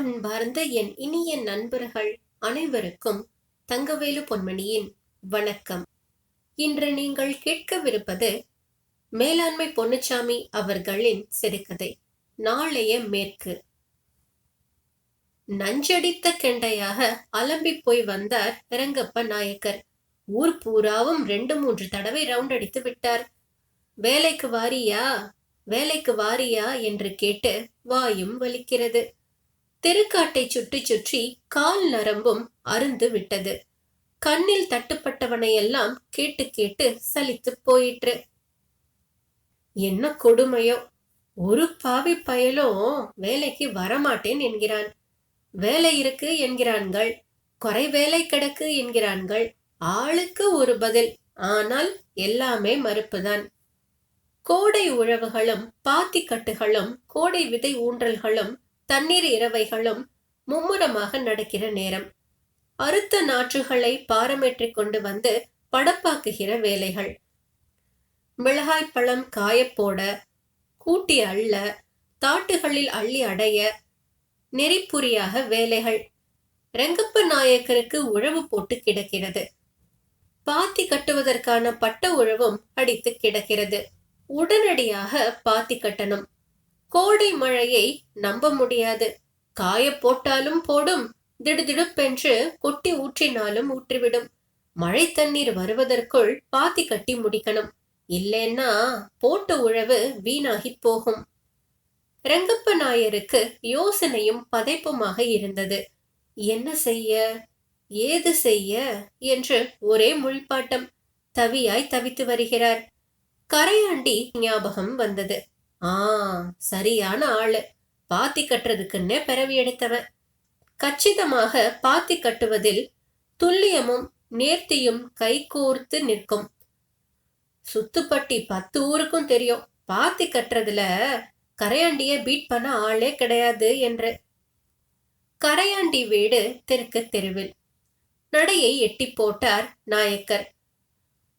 அன்பார்ந்த என் இனிய நண்பர்கள் அனைவருக்கும் தங்கவேலு பொன்மணியின் வணக்கம். இன்று நீங்கள் கேட்கவிருப்பது மேலாண்மை பொன்னுச்சாமி அவர்களின் சிறுகதை நாளைய மேற்கு. நஞ்சடித்த கெண்டையாக அலம்பி போய் வந்தார் இரங்கப்ப நாயக்கர். ஊர் பூராவும் ரெண்டு மூன்று தடவை ரவுண்ட் அடித்து விட்டார். வேலைக்கு வாரியா? வேலைக்கு வாரியா? என்று கேட்டு வாயும் வலிக்கிறது. தெருக்காட்டை சுற்றி சுற்றி கால் நரம்பும் அருந்து விட்டது. கண்ணில் தட்டுப்பட்டவனையெல்லாம் கேட்டு கேட்டு சலித்து போயிற்று. என்ன கொடுமையோ? ஒரு பாவி பயலும் வேலைக்கு வரமாட்டேன் என்கிறான். வேலை இருக்கு என்கிறான்கள். குறை வேலை கிடக்கு என்கிறான்கள். ஆளுக்கு ஒரு பதில். ஆனால் எல்லாமே மறுப்புதான். கோடை உழவுகளும் பாத்திக்கட்டுகளும் கோடை விதை ஊன்றல்களும் தண்ணீர் இரவைகளும் மும்முரமாக நடக்கிற நேரம். அறுத்த நாற்றுகளை பாரமேற்றிக் கொண்டு வந்து படப்பாக்குகிற வேலைகள். மிளகாய் பழம் காயப்போட கூட்டி அள்ள தாட்டுகளில் அள்ளி அடைய நெறிப்புரியாக வேலைகள். ரெங்கப்ப நாயக்கருக்கு உழவு போட்டு கிடக்கிறது. பாத்தி கட்டுவதற்கான பட்ட உழவும் அடித்து கிடக்கிறது. உடனடியாக பாத்தி கட்டணும். கோடை மழையை நம்ப முடியாது. காய போட்டாலும் போடும் திடுதிடுப்பென்று கொட்டி ஊற்றினாலும் ஊற்றிவிடும். மழை தண்ணீர் வருவதற்குள் பாத்தி கட்டி முடிக்கணும். இல்லைன்னா போட்ட உழவு வீணாகி போகும். ரங்கப்ப நாயருக்கு யோசனையும் பதைப்புமாக இருந்தது. என்ன செய்ய? ஏது செய்ய? என்று ஒரே முழிப்பாட்டம் தவியாய் தவித்து வருகிறார். கரையாண்டி ஞாபகம் வந்தது. ஆ சரியான ஆளு. பாத்தி கட்டுறதுக்குன்னே பிறவி எடுத்தவன். கச்சிதமாக பாத்தி கட்டுவதில் துல்லியமும் நேர்த்தியும் கைகோர்த்து நிற்கும். சுத்துப்பட்டி பத்து ஊருக்கும் தெரியும். பாத்தி கட்டுறதுல கரையாண்டிய பீட் பண்ண ஆளே கிடையாது என்று. கரையாண்டி வீடு தெற்கு தெருவில். நடையை எட்டி போட்டார் நாயக்கர்.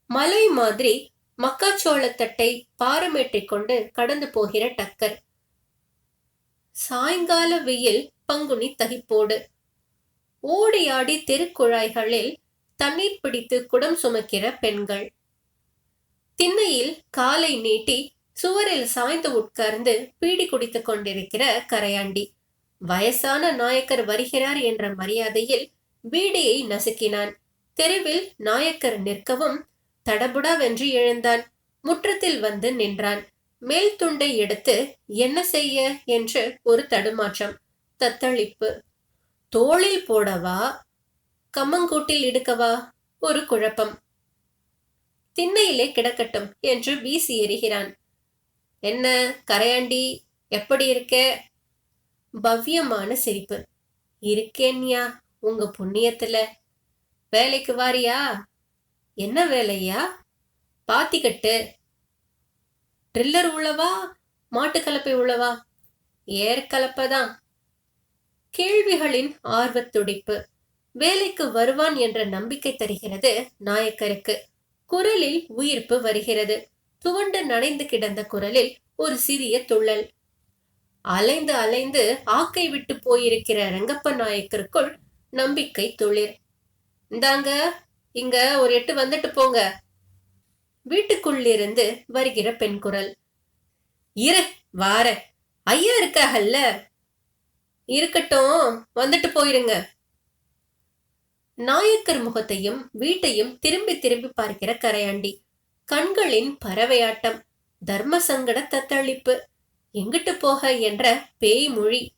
மலை மாதிரி மக்காச்சோளத்தட்டை பாரமேற்றிக் கொண்டு கடந்து போகிற டக்கர். சாயங்கால வெயில் பங்குனி தகிப்போடு. ஓடி ஆடி தெருக்குழாய்களில் தண்ணீர் பிடித்து குடம் சுமக்கிற பெண்கள். திண்ணையில் காலை நீட்டி சுவரில் சாய்ந்து உட்கார்ந்து பீடி குடித்துக் கொண்டிருக்கிற கரையாண்டி. வயசான நாயக்கர் வருகிறார் என்ற மரியாதையில் பீடியை நசுக்கினான். தெருவில் நாயக்கர் நிற்கவும் தடபுடாவென்று எழுந்தான். முற்றத்தில் வந்து நின்றான். மேல் துண்டை எடுத்து என்ன செய்ய? என்று ஒரு தடுமாற்றம். தத்தளிப்பு. தோளில் போடவா? கம்மங்கூட்டில் இடுக்கவா? ஒரு குழப்பம். திண்ணையிலே கிடக்கட்டும் என்று வீசி எறிகிறான். என்ன கரையாண்டி எப்படி இருக்க? பவ்யமான சிரிப்பு. இருக்கேன்யா உங்க புண்ணியத்துல. வேலைக்கு வாரியா? என்ன வேலையா? பாத்திக்கட்டு. ட்ரில்லர் உள்ளவா? மாட்டுக்கலப்பை உள்ளவா? ஏற்கலப்பதான் கேள்விகளின் ஆர்வத்துடிப்பு. வேலைக்கு வருவான் என்ற நம்பிக்கை தருகிறது நாயக்கருக்கு. குரலில் உயிர்ப்பு வருகிறது. துவண்டு நனைந்து கிடந்த குரலில் ஒரு சிறிய துள்ளல். அலைந்து அலைந்து ஆக்கை விட்டு போயிருக்கிற ரங்கப்ப நாயக்கருக்குள் நம்பிக்கை துளிர். இந்தாங்க இங்க ஒரு எட்டு வந்துட்டு போங்க. வீட்டுக்குள்ளிருந்து வருகிற பெண் குரல். இரு வார. ஐயா இருக்காகல்ல? இருக்கட்டும் வந்துட்டு போயிருங்க. நாயக்கர் முகத்தையும் வீட்டையும் திரும்பி திரும்பி பார்க்கிற கரையாண்டி. கண்களின் பறவையாட்டம் தர்ம சங்கட தத்தளிப்பு. எங்கிட்டு போக என்ற பேய் மொழி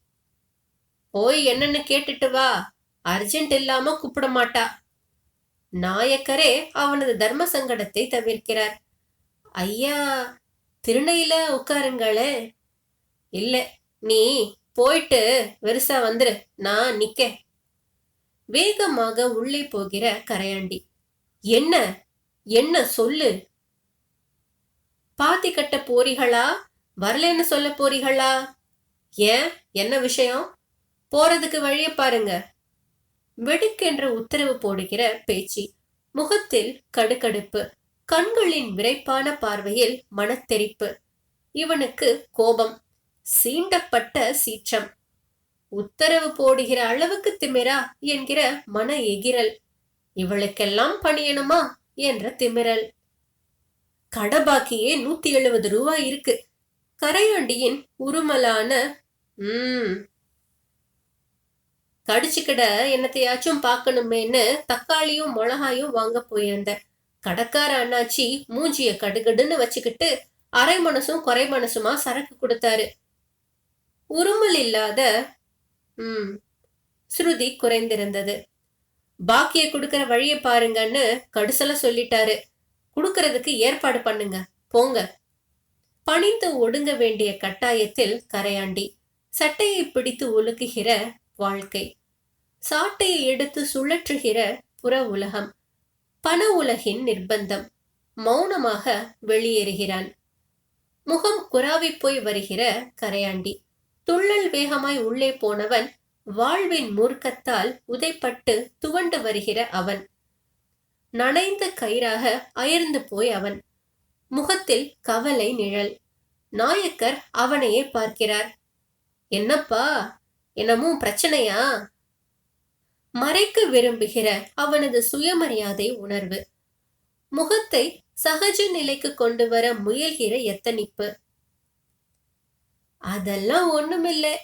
போய் என்னன்னு கேட்டுட்டு வா. அர்ஜென்ட் இல்லாம கூப்பிட மாட்டா. நாயக்கரே அவனது தர்ம சங்கடத்தை தவிர்க்கிறார். ஐயா திருநையில உட்காருங்களே. இல்ல நீ போயிட்டு வெறுசா வந்துரு நான் நிக்க வேகமாக உள்ளே போகிற கரையாண்டி என்ன என்ன சொல்லு? பாத்தி கட்ட போறீகளா? வரலன்னு சொல்ல போறீகளா? ஏன் என்ன விஷயம்? போறதுக்கு வழிய பாருங்க. வெடுக்கென்று உத்தரவு போடுகிற பேச்சு முகத்தில் கடுக்கடுப்பு கண்களின் விரைப்பான பார்வையில் மனத்தெரிப்பு. இவனுக்கு கோபம் சீண்டப்பட்ட சீற்றம். உத்தரவு போடுகிற அளவுக்கு திமிரா என்கிற மன எகிரல். இவளுக்கெல்லாம் பணியணுமா என்ற திமிரல். கடபாக்கியே நூத்தி எழுபது ரூபாய் இருக்கு. கரையாண்டியின் உருமலான உம் கடிச்சுக்கிட என்னத்தையாச்சும் பார்க்கணுமேன்னு தக்காளியும் மிளகாயும் வாங்க போயிருந்தேன். கடக்கார அண்ணாச்சி மூஞ்சிய கடுகடுன்னு வச்சுக்கிட்டு அரை மனசும் குறை மனசுமா சரக்கு கொடுத்தாரு. உருமல் இல்லாத ம் ஸ்ருதி குறைந்திருந்தது. பாக்கிய கொடுக்கற வழியை பாருங்கன்னு கடுசல சொல்லிட்டாரு. கொடுக்கறதுக்கு ஏற்பாடு பண்ணுங்க போங்க. பணிந்து ஒடுங்க வேண்டிய கட்டாயத்தில் கரையாண்டி சட்டையை பிடித்து ஒழுக்குகிற வாழ்க்கை. சாட்டையை எடுத்து சுழற்றுகிற புற உலகம். பண உலகின் நிர்பந்தம் மௌனமாக வெளியேறுகிறான். முகம் குறாவி போய் வருகிற கரையாண்டி. துள்ளல் வேகமாய் உள்ளே போனவன் வாழ்வின் மூர்க்கத்தால் உதைப்பட்டு துவண்டு வருகிற அவன். நனைந்த கயிறாக அயர்ந்து போய் அவன். முகத்தில் கவலை நிழல். நாயக்கர் அவனையே பார்க்கிறார். என்னப்பா என்னமும் பிரச்சனையா? மறைக்க விரும்புகிற அவனது சுயமரியாதை உணர்வு. முகத்தை சகஜ நிலைக்கு கொண்டு வர முயல்கிற எத்தனிப்பு. அதெல்லாம் ஒண்ணுமில்ல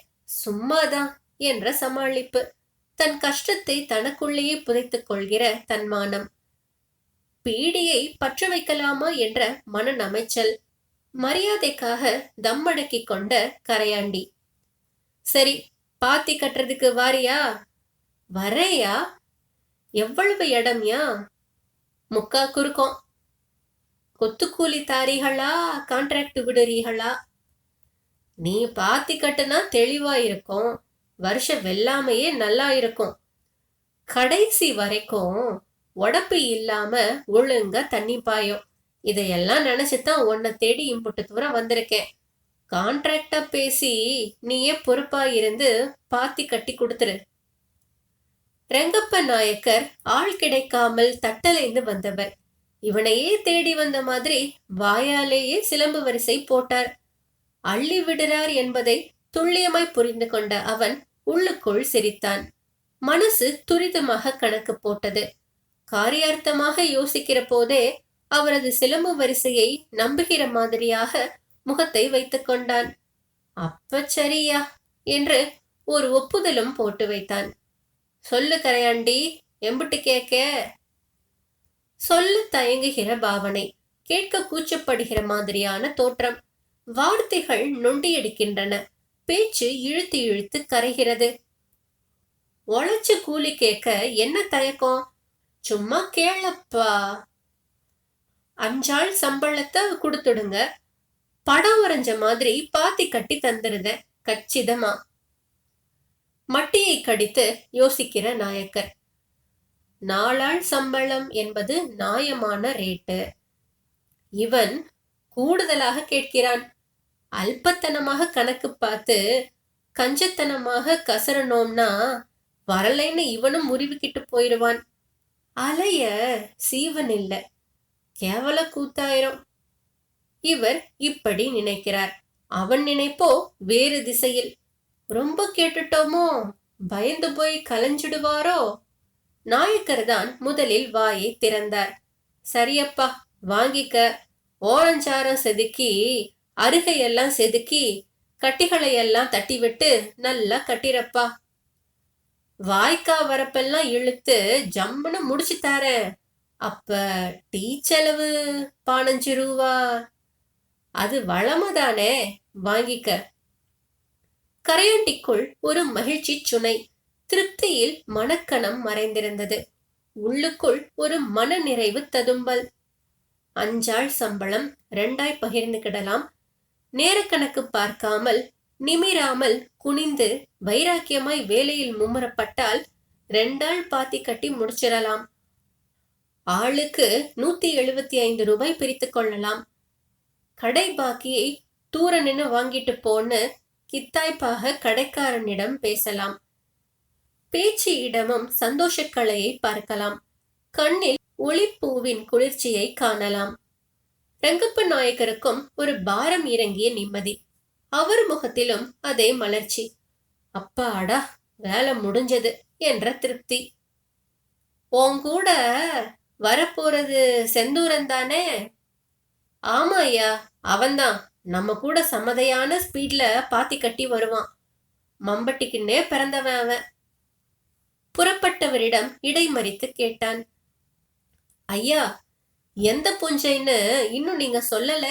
சும்மாதான் என்ற சமாளிப்பு. தன் கஷ்டத்தை தனக்குள்ளேயே புதைத்துக் கொள்கிற தன்மானம். பீடியை பற்ற வைக்கலாமா என்ற மனநமைச்சல். மரியாதைக்காக தம்மடக்கிக் கொண்ட கரையாண்டி. சரி பாத்தி கட்டுறதுக்கு வாரியா? வரையா எவ்வளவு இடம்யா? முக்கா குறுக்கும். கொத்துக்கூலி தாரிகளா? கான்ட்ராக்ட் விடுறீகளா? நீ பாத்தி கட்டுனா தெளிவா இருக்கும். வருஷ வெள்ளாமையே நல்லா இருக்கும். கடைசி வரைக்கும் உடப்பு இல்லாம ஒழுங்கா தண்ணி பாயும். இதையெல்லாம் நினைச்சுதான் உன்னை தேடி இம்புட்டு தூரம் வந்திருக்கேன். கான்ட்ராக்டா பேசி நீயே பொறுப்பா இருந்து பாத்தி கட்டி கொடுத்துரு. ரெங்கப்ப நாயக்கர் ஆள் கிடைக்காமல் தட்டலைந்து வந்தவர். இவனையே தேடி வந்த மாதிரி வாயாலேயே சிலம்பு வரிசை போட்டார். அள்ளி விடுறார் என்பதை துல்லியமாய் புரிந்து கொண்ட அவன் உள்ளுக்குள் சிரித்தான். மனசு துரிதமாக கணக்கு போட்டது. காரியார்த்தமாக யோசிக்கிற போதே அவரது சிலம்பு வரிசையை நம்புகிற மாதிரியாக முகத்தை வைத்துக் கொண்டான். அப்ப சரியா? என்று ஒரு ஒப்புதலும் போட்டு வைத்தான். சொல்லு கரையாண்டி எம்புட்டு கேட்க? சொல்ல தயங்குகிற பாவனை. கேட்க கூச்சப்படுகிற மாதிரியான தோற்றம். வார்த்தைகள் நொண்டியடிக்கின்றன. பேச்சு இழுத்து இழுத்து கரைகிறது. உழைச்சு கூலி கேட்க என்ன தயக்கம்? சும்மா கேளப்பா. அஞ்சாள் சம்பளத்தை கொடுத்துடுங்க. படம் வரைஞ்ச மாதிரி பாத்தி கட்டி தந்துருத கச்சிதமா? மட்டியை கடித்து யோசிக்கிற நாயக்கர். நாளாள் சம்பளம் என்பது நியாயமான ரேட்டு. இவன் கூடுதலாக கேட்கிறான். அல்பத்தனமாக கணக்கு பார்த்து கஞ்சத்தனமாக கசரனோம்னா வரலைன்னு இவனும் முறிவுக்கிட்டு போயிடுவான். அலைய சீவன் இல்ல. கேவல கூத்தாயிரம். இவர் இப்படி நினைக்கிறார். அவன் நினைப்போ வேறு திசையில் ரொம்ப கேட்டுட்டோமோ? பயந்து போய் கலைஞ்சிடுவாரோ? நாயக்கர் தான் முதலில் வாயை திறந்தார். சரியப்பா வாங்கிக்க. ஓரஞ்சாரம் செதுக்கி அருகையெல்லாம் செதுக்கி கட்டிகளை எல்லாம் தட்டி விட்டு நல்லா கட்டிரப்பா. வாய்க்கா வரப்பெல்லாம் இழுத்து ஜம்முன்னு முடிச்சு தாரேன். அப்ப டீ செலவு பானஞ்சு ரூபா அது வளமதானே? வாங்கிக்க. கரையாண்டிக்குள் ஒரு மகிழ்ச்சி சுனை திருப்தியில் மனக்கணம் மறைந்திருந்தது. உள்ளுக்குள் ஒரு மன நிறைவு ததும்பல். அஞ்சாள் சம்பளம் ரெண்டாய் பகிர்ந்துகிடலாம். நேரக்கணக்கு பார்க்காமல் நிமிராமல் குனிந்து வைராக்கியமாய் வேலையில் மும்முரப்பட்டால் ரெண்டாள் பாத்தி கட்டி முடிச்சிடலாம். ஆளுக்கு நூத்தி எழுபத்தி ஐந்து ரூபாய் பிரித்து கொள்ளலாம். கடை பாக்கியை தூர நின்னு வாங்கிட்டு போன்னு கித்தாய்ப்பாக கடைக்காரனிடம் பேசலாம். பேச்சு இடமும் சந்தோஷக்கலையை பார்க்கலாம். கண்ணில் ஒளிப்பூவின் குளிர்ச்சியை காணலாம். ரங்கப்ப நாயக்கருக்கும் ஒரு பாரம் இறங்கிய நிம்மதி. அவர் முகத்திலும் அதே மலர்ச்சி. அப்பாடா வேலை முடிஞ்சது என்ற திருப்தி. உன் கூட வரப்போறது செந்தூரன் தானே ஆமா ஐயா அவன்தான். நம்ம கூட சம்மதையான ஸ்பீட்ல பாத்தி கட்டி வருவான். மம்பட்டிக்குன்னே பிறந்தவன் அவன். புறப்பட்டவரிடம் இடைமறித்து கேட்டான். ஐயா எந்த புஞ்சைன்னு இன்னும் நீங்க சொல்லல?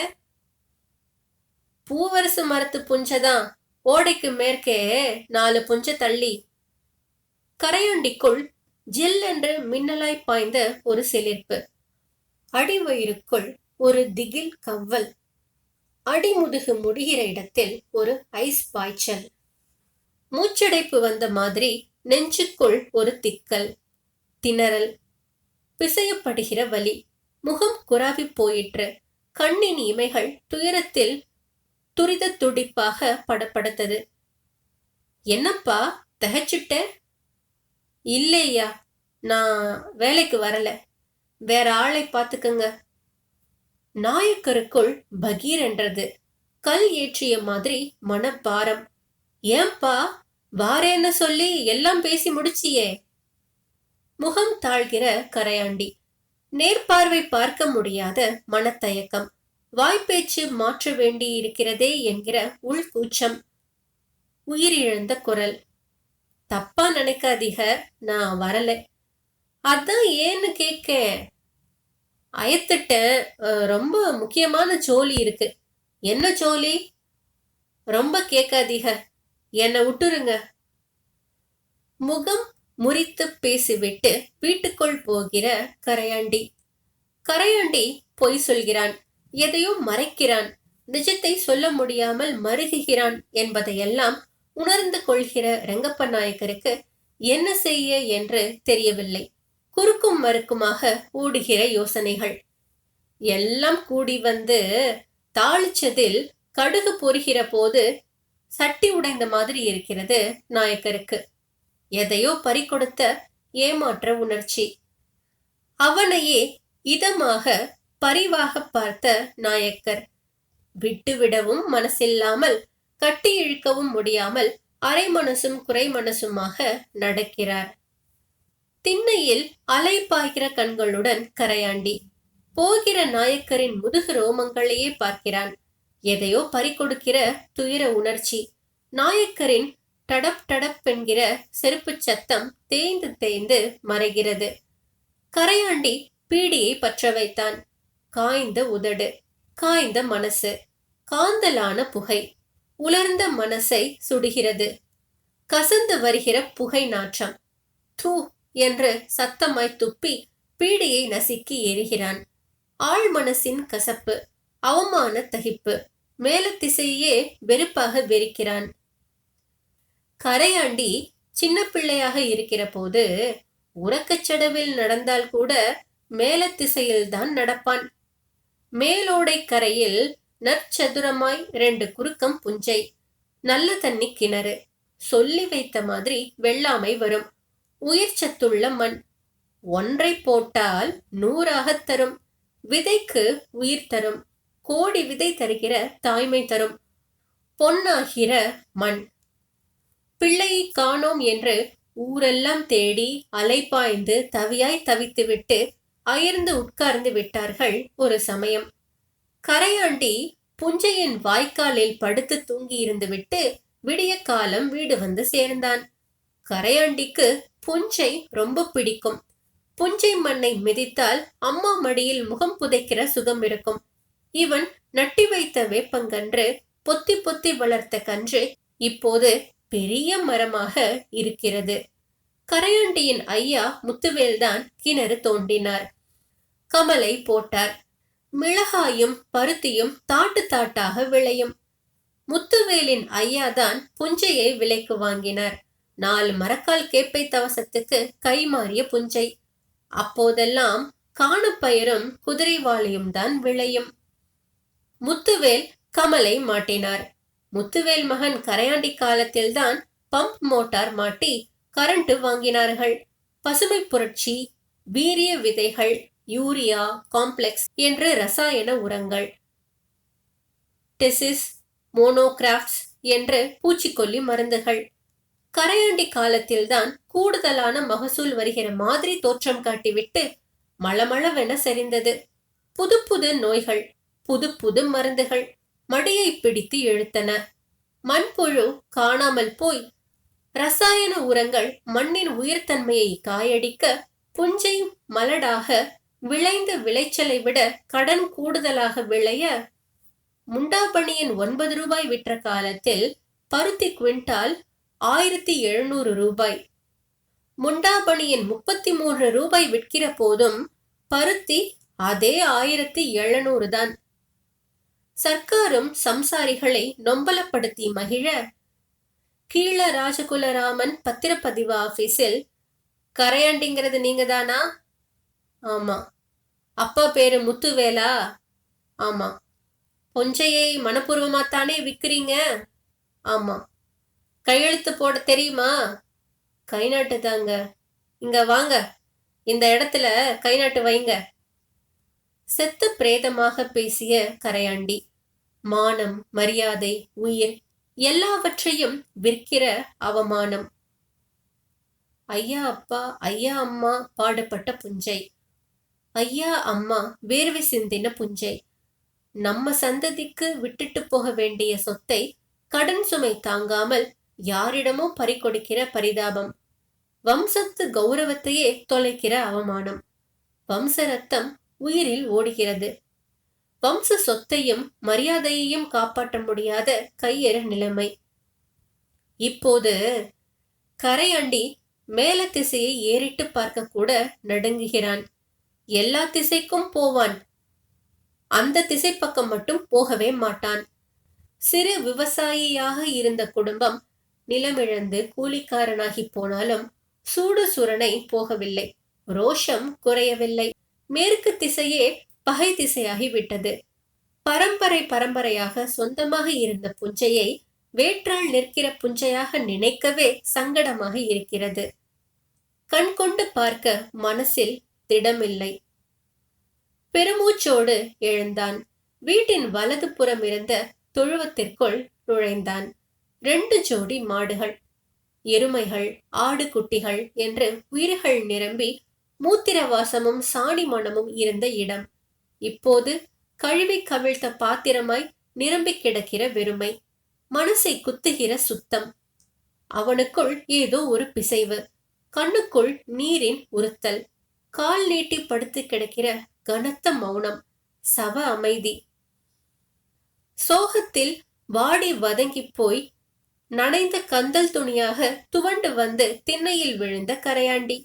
பூவரசு மரத்து புஞ்சைதான். ஓடைக்கு மேற்கே நாலு புஞ்ச தள்ளி. கரையொண்டிக்குள் ஜில் என்று மின்னலாய் பாய்ந்த ஒரு சிலிர்ப்பு. அடிவயிறுக்குள் ஒரு திகில் கவ்வல் அடிமுதுகு முடிகிற இடத்தில் ஒரு ஐஸ் பாய்ச்சல். மூச்சடைப்பு வந்த மாதிரி நெஞ்சுக்குள் ஒரு திக்கல். திணறல். பிசையப்படுகிற வலி. முகம் குறாவி போயிற்று. கண்ணின் இமைகள் துயரத்தில் துரித துடிப்பாக படப்படுத்தது என்னப்பா தகச்சிட்ட? இல்லையா நான் வேலைக்கு வரல. வேற ஆளை பார்த்துக்கங்க. நாயக்கருக்குள் பகீர் என்றது. கல் ஏற்றிய மாதிரி மனப்பாரம். ஏன்பா வாரேன்னு சொல்லி எல்லாம் பேசி முடிச்சியே? முகம் தாழ்கிற கரையாண்டி. நேர்பார்வை பார்க்க முடியாத மனத்தயக்கம். வாய்ப்பேச்சு மாற்ற வேண்டி இருக்கிறதே என்கிற உள்கூச்சம். உயிரிழந்த குரல். தப்பா நினைக்காதீக நான் வரல. அதான் ஏன்னு கேட்க. அயத்துட்ட ரொம்ப முக்கியமான ஜோலி இருக்கு. என்ன ஜோலி ரொம்ப கேட்காதீக என்னை விட்டுருங்க முகம் முறித்து பேசிவிட்டு வீட்டுக்குள் போகிற கரையாண்டி. கரையாண்டி பொய் சொல்கிறான். எதையோ மறைக்கிறான். நிஜத்தை சொல்ல முடியாமல் மருகுகிறான் என்பதையெல்லாம் உணர்ந்து கொள்கிற ரங்கப்ப நாயக்கருக்கு என்ன செய்ய என்று தெரியவில்லை. குறுக்கும் மறுக்குமாக ஓடுகிற யோசனைகள். எல்லாம் கூடி வந்து தாளிச்சதில் கடுகு பொரிகிற போது சட்டி உடைந்த மாதிரி இருக்கிறது நாயக்கருக்கு. எதையோ பறிகொடுத்த ஏமாற்ற உணர்ச்சி. அவனையே இதமாக பரிவாக பார்த்த நாயக்கர். விட்டுவிடவும் மனசில்லாமல் கட்டி இழுக்கவும் முடியாமல் அரை மனசும் குறை மனசுமாக நடக்கிறார். திண்ணையில் அலை பாய்கிற கண்களுடன் கரையாண்டி. போகிற நாயக்கரின் முதுகு ரோமங்களையே பார்க்கிறான். எதையோ பறிக்கொடுக்கிற துயர உணர்ச்சி. நாயக்கரின் டடப் டடப் என்கிற செருப்பு சத்தம் தேய்ந்து தேய்ந்து மறைகிறது. கரையாண்டி பீடியை பற்ற வைத்தான். காய்ந்த உதடு காய்ந்த மனசு காந்தலான புகை. உலர்ந்த மனசை சுடுகிறது. கசந்து வருகிற புகை நாற்றம். தூ என்று சத்தமாய் துப்பி பீடியை நசுக்கி எரிகிறான். ஆழ் மனசின் கசப்பு அவமான தகிப்பு மேலத்திசையே வெறுப்பாக வெறிக்கிறான். கரையாண்டி சின்ன பிள்ளையாக இருக்கிற போது உறக்கச்சடவில் நடந்தால் கூட மேலத்திசையில்தான் நடப்பான். மேலோடை கரையில் நற்சதுரமாய் ரெண்டு குறுக்கம் புஞ்சை நல்ல தண்ணி கிணறு சொல்லி வைத்த மாதிரி வெள்ளாமை வரும். உயிர் சத்துள்ள மண். ஒன்றை போட்டால் நூறாகத் தரும். விதைக்கு உயிர் தரும். கோடி விதை தருகிற தாய்மை தரும். பொன்னாகிற மண். பிள்ளையை காணோம் என்று ஊரெல்லாம் தேடி அலைப்பாய்ந்து தவியாய் தவித்துவிட்டு அயர்ந்து உட்கார்ந்து விட்டார்கள் ஒரு சமயம். கரையாண்டி புஞ்சையின் வாய்க்காலில் படுத்து தூங்கி இருந்துவிட்டு விடிய காலம் வீடு வந்து சேர்ந்தான். கரையாண்டிக்கு புஞ்சை ரொம்ப பிடிக்கும். புஞ்சை மண்ணை மிதித்தால் அம்மா மடியில் முகம் புதைக்கிற சுகம் இருக்கும். இவன் நட்டி வைத்த வேப்பங்கன்று பொத்தி பொத்தி வளர்த்த கன்று இப்போது பெரிய மரமாக இருக்கிறது. கரையாண்டியின் ஐயா முத்துவேல்தான் கிணறு தோண்டினார். கமலை போட்டார். மிளகாயும் பருத்தியும் தாட்டு தாட்டாக விளையும். முத்துவேலின் ஐயாதான் புஞ்சையை விலைக்கு வாங்கினார். நாலு மரக்கால் கேப்பை தவசத்துக்கு கை மாறிய புஞ்சை. அப்போதெல்லாம் காணப்பயிரும் குதிரைவாளியும் தான் விளையும். முத்துவேல் கமலை மாட்டினார். முத்துவேல் மகன் கரையாண்டி காலத்தில்தான் பம்ப் மோட்டார் மாட்டி கரண்ட் வாங்கினார்கள். பசுமை புரட்சி வீரிய விதைகள் யூரியா காம்ப்ளெக்ஸ் என்று ரசாயன உரங்கள். டெசிஸ் மோனோகிராப்ட்ஸ் என்று பூச்சிக்கொல்லி மருந்துகள். கரையாண்டி காலத்தில்தான் கூடுதலான மகசூல் வருகிற மாதிரி தோற்றம் காட்டிவிட்டு மளமளவென செறிந்தது. புது புது நோய்கள் புது புது மருந்துகள் மடியை பிடித்து இழுத்தன. மண்புழு காணாமல் போய் ரசாயன உரங்கள் மண்ணின் உயிர்த்தன்மையை காயடிக்க புஞ்சை மலடாக விளைந்த விளைச்சலை விட கடன் கூடுதலாக விளைய முண்டாபணியின் ஒன்பது ரூபாய் விற்ற காலத்தில் பருத்தி குவிண்டால் ஆயிரத்தி எழுநூறு ரூபாய். முண்டாபணியின் முப்பத்தி மூன்று ரூபாய் விற்கிற போதும் பருத்தி அதே ஆயிரத்தி எழுநூறு தான். சர்க்காரும் சம்சாரிகளை நொம்பலப்படுத்தி மகிழ கீழ ராஜகுலராமன் பத்திரப்பதிவு ஆபீஸில் கரையாண்டிங்கிறது நீங்க தானா ஆமா. அப்பா பேரு முத்துவேலா? ஆமா. பொஞ்சையை மனப்பூர்வமாத்தானே விற்கிறீங்க? ஆமா. கையெழுத்து போட தெரியுமா? கை நாட்டு தாங்க இங்க வாங்க. இந்த இடத்துல கை நாட்டு வைங்க. செத்து பிரேதமாக பேசிய கரையாண்டி மானம் மரியாதை உயிர் எல்லாவற்றையும் விற்கிற அவமானம். ஐயா அப்பா ஐயா அம்மா பாடுபட்ட புஞ்சை. ஐயா அம்மா வேர்வை சிந்தின புஞ்சை. நம்ம சந்ததிக்கு விட்டுட்டு போக வேண்டிய சொத்தை கடன் சுமை தாங்காமல் யாரிடமோ பறிகொடுக்கிற பரிதாபம். வம்சத்து கௌரவத்தையே தொலைக்கிற அவமானம். வம்ச ரத்தம் உயிரில் ஓடுகிறது. வம்ச சொத்தையும் மரியாதையையும் காப்பாற்ற முடியாத கையெற நிலைமை. இப்போது கரையாண்டி மேல திசையை ஏறிட்டு பார்க்க கூட நடுங்குகிறான். எல்லா திசைக்கும் போவான். அந்த திசை பக்கம் மட்டும் போகவே மாட்டான். சிறு விவசாயியாக இருந்த குடும்பம் நிலமிழந்து கூலிக்காரனாகி போனாலும் சூடு சுரணை போகவில்லை. ரோஷம் குறையவில்லை. மேற்கு திசையே பகை திசையாகி விட்டது பரம்பரை பரம்பரையாக சொந்தமாக இருந்த புஞ்சையை வேற்றால் நிற்கிற புஞ்சையாக நினைக்கவே சங்கடமாக இருக்கிறது. கண் கொண்டு பார்க்க மனசில் திடமில்லை. பெருமூச்சோடு எழுந்தான். வீட்டின் வலது புறம் இருந்த தொழுவத்திற்குள் நுழைந்தான். ரெண்டு ஜோடி மாடுகள் எருமைகள் ஆடு குட்டிகள் என்று உயிர்கள் நிரம்பி மூத்திரவாசமும் சாணி மணமும் இருந்த இடம். இப்போது கழுவி கவிழ்த்த பாத்திரமாய் நிரம்பி கிடக்கிற வெறுமை மனசை குத்துகிற சுத்தம். அவனுக்குள் ஏதோ ஒரு பிசைவு கண்ணுக்குள் நீரின் உறுத்தல் கால் நீட்டி படுத்து கிடக்கிற கனத்த மௌனம் சவ அமைதி. சோகத்தில் வாடி வதங்கி போய் நனைந்த கந்தல் துணியாக துவண்டு வந்து திண்ணையில் விழுந்த கரையாண்டி.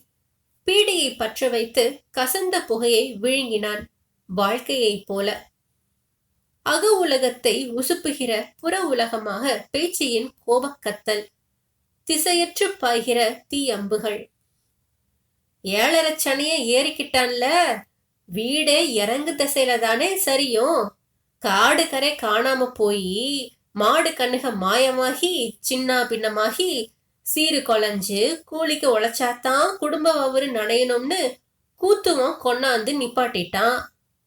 பீடியை பற்ற வைத்து கசந்த புகையை விழுங்கினான் வாழ்க்கையைப் போல. அக உலகத்தை உசுப்புகிற புற உலகமாக பேச்சியின் கோபக்கத்தல் திசையற்று பாய்கிற தீ அம்புகள் ஏழரை சனிய ஏறிக்கிட்டான்ல? வீடே இறங்கு திசையில தானே சரியும். காடு கரை காணாம போயி மாடு கண்ணுக மாயமாகி சின்ன பின்னமாகி சீரு கொலைஞ்சு கூலிக்கு உழைச்சாதான் குடும்ப அவரு நனையணும்னு கூத்துவம் கொண்டாந்து நிப்பாட்டிட்டான்.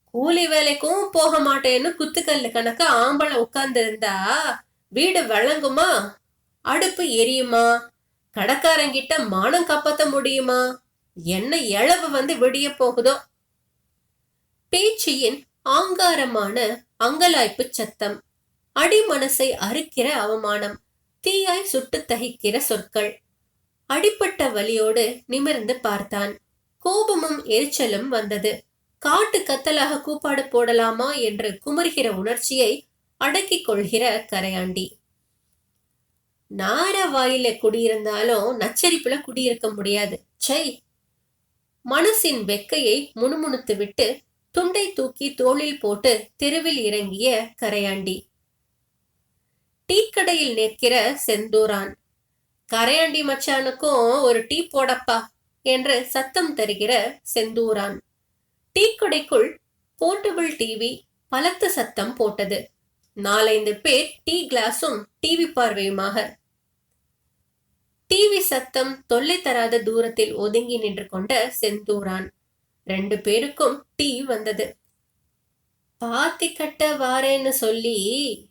கூலி வேலைக்கும் போக மாட்டேன்னு குத்துக்கல்லு கணக்க ஆம்பளை உட்கார்ந்துருந்தா வீடு வழங்குமா? அடுப்பு எரியுமா? கடைக்காரங்கிட்ட மானம் காப்பாத்த முடியுமா? என்ன இழவு வந்து விடிய போகுதோ? பேச்சியின் ஆங்காரமான அங்கலாய்ப்பு சத்தம். அடிமனசை அறுக்கிற அவமானம் தீயாய் சுட்டு தகிக்கிற சொற்கள். அடிப்பட்ட வலியோடு நிமிர்ந்து பார்த்தான். கோபமும் எரிச்சலும் வந்தது. காட்டு கத்தலாக கூப்பாடு போடலாமா என்று குமர்கிற உணர்ச்சியை அடக்கிக் கொள்கிற கரையாண்டி. நார வாயில குடியிருந்தாலும் நச்சரிப்புல குடியிருக்க முடியாது. சை மனசின் வெக்கையை முணுமுணுத்து விட்டு துண்டை தூக்கி தோளில் போட்டு தெருவில் இறங்கிய கரையாண்டி. டீக்கடையில் நிற்கிற செந்தூரான். கரையாண்டி மச்சானுக்கும் ஒரு டீ போடப்பா என்று சத்தம் தருகிற செந்தூரான். டீக்கடைக்குள் போர்ட்டபிள் டிவி பலத்த சத்தம் போட்டது. நாலைந்து பேர் டீ கிளாஸும் டிவி பார்வையுமாக. டிவி சத்தம் தொல்லை தராத தூரத்தில் ஒதுங்கி நின்று கொண்ட செந்தூரான். ரெண்டு பேருக்கும் டீ வந்தது. பாத்தி கட்ட வாரேன்னு சொல்லி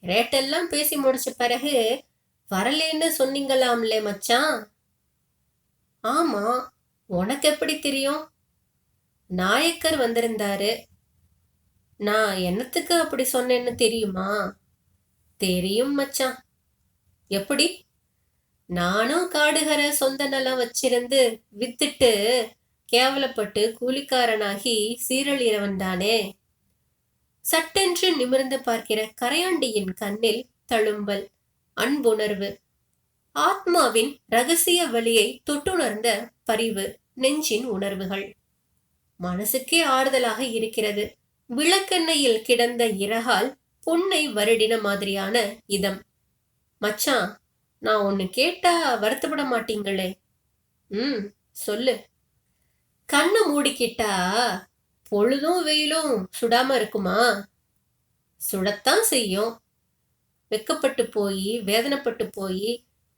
ரேட்டெல்லாம் பேசி முடிச்ச பிறகு வரலேன்னு சொன்னீங்களாம்லே மச்சான்? ஆமா உனக்கு எப்படி தெரியும்? நாயக்கர் வந்திருந்தாரு. நான் என்னத்துக்கு அப்படி சொன்னேன்னு தெரியுமா? தெரியும் மச்சான். எப்படி? நானும் காடுகரை சொந்த நிலம் வச்சிருந்து வித்துட்டு கேவலப்பட்டு கூலிக்காரனாகி சீரழிறவன் தானே. சட்டென்று நிமிர்ந்து பார்க்கிற கரையாண்டியின் கண்ணில் தழும்பல் அன்புணர்வு. ஆத்மாவின் ரகசிய வழியை தொட்டுணர்ந்த பரிவு நெஞ்சின் உணர்வுகள். மனசுக்கே ஆறுதலாக இருக்கிறது. விளக்கெண்ணையில் கிடந்த இறகால் பொன்னை வருடின மாதிரியான இதம். மச்சான் நான் ஒன்னு கேட்டா வருத்தப்பட மாட்டீங்களே? ம் சொல்லு. கண்ணை மூடிக்கிட்டா பொழுதும் வெயிலும் சுடாம இருக்குமா? சுடத்தான் செய்யும். வெக்கப்பட்டு போய் வேதனைப்பட்டு போய்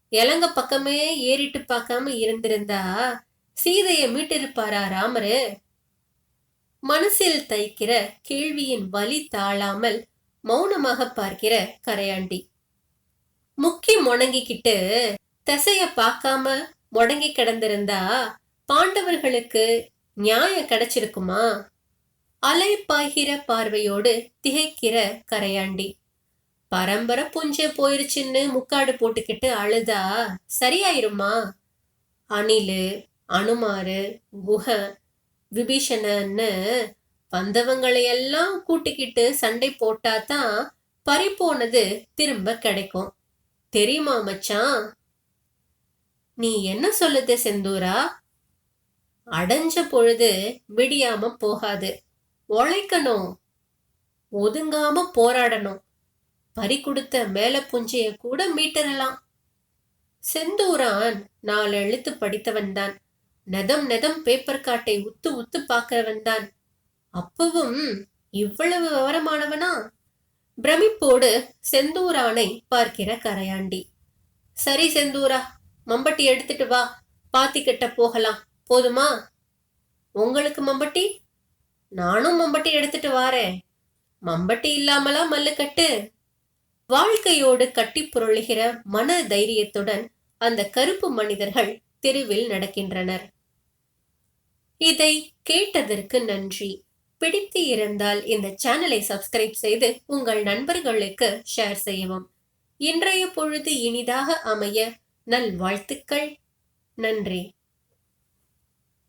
இலங்க பக்கமே ஏறிட்டு பார்க்காம இருந்திருந்தா சீதைய மீட்டிருப்பாரா ராமரு? மனசில் தைக்கிற கேள்வியின் வலி தாழாமல் மௌனமாக பார்க்கிற கரையாண்டி. முக்கி முணங்கிக்கிட்டு திசைய பார்க்காம முடங்கி கிடந்திருந்தா பாண்டவர்களுக்கு நியாயம் கிடைச்சிருக்குமா? அலை பாய்கிற பார்வையோடு திகைக்கிற கரையாண்டி. பரம்பரை புஞ்சே போயிருச்சுன்னு முக்காடு போட்டுக்கிட்டு அழுதா சரியாயிருமா அணிலு அனுமாரு குஹ விபீஷணன்னு வந்தவங்களையெல்லாம் கூட்டிக்கிட்டு சண்டை போட்டா தான் பறிப்போனது திரும்ப கிடைக்கும். தெரியுமா மச்சான்? நீ என்ன சொல்லுது செந்தூரா? அடைஞ்ச பொழுது விடியாம போகாது. உழைக்கணும். ஒதுங்காம போராடணும். பறி கொடுத்த மேல புஞ்சைய கூட மீட்டரலாம். செந்தூரான் நாலு எழுத்து படித்தவன் தான். நெதம் நெதம் பேப்பர் காட்டை உத்து உத்து பார்க்கிறவன் தான். அப்பவும் இவ்வளவு விவரமானவனா? பிரமிப்போடு செந்தூரானை பார்க்கிற கரையாண்டி. சரி செந்தூரா மம்பட்டி எடுத்துட்டு வா. பாத்திக்கிட்ட போகலாம். போதுமா? உங்களுக்கு மம்பட்டி? நானும் மம்பட்டி எடுத்துட்டு வாரேன். மம்பட்டி இல்லாமலா மல்லுக்கட்டு? வாழ்க்கையோடு கட்டி புரளுகிற மன தைரியத்துடன் அந்த கருப்பு மனிதர்கள் தெருவில் நடக்கின்றனர். இதை கேட்டதற்கு நன்றி. பிடித்து இருந்தால் இந்த சேனலை சப்ஸ்கிரைப் செய்து உங்கள் நண்பர்களுக்கு ஷேர் செய்யவும். இன்றைய பொழுது இனிதாக அமைய நல்வாழ்த்துக்கள். நன்றி.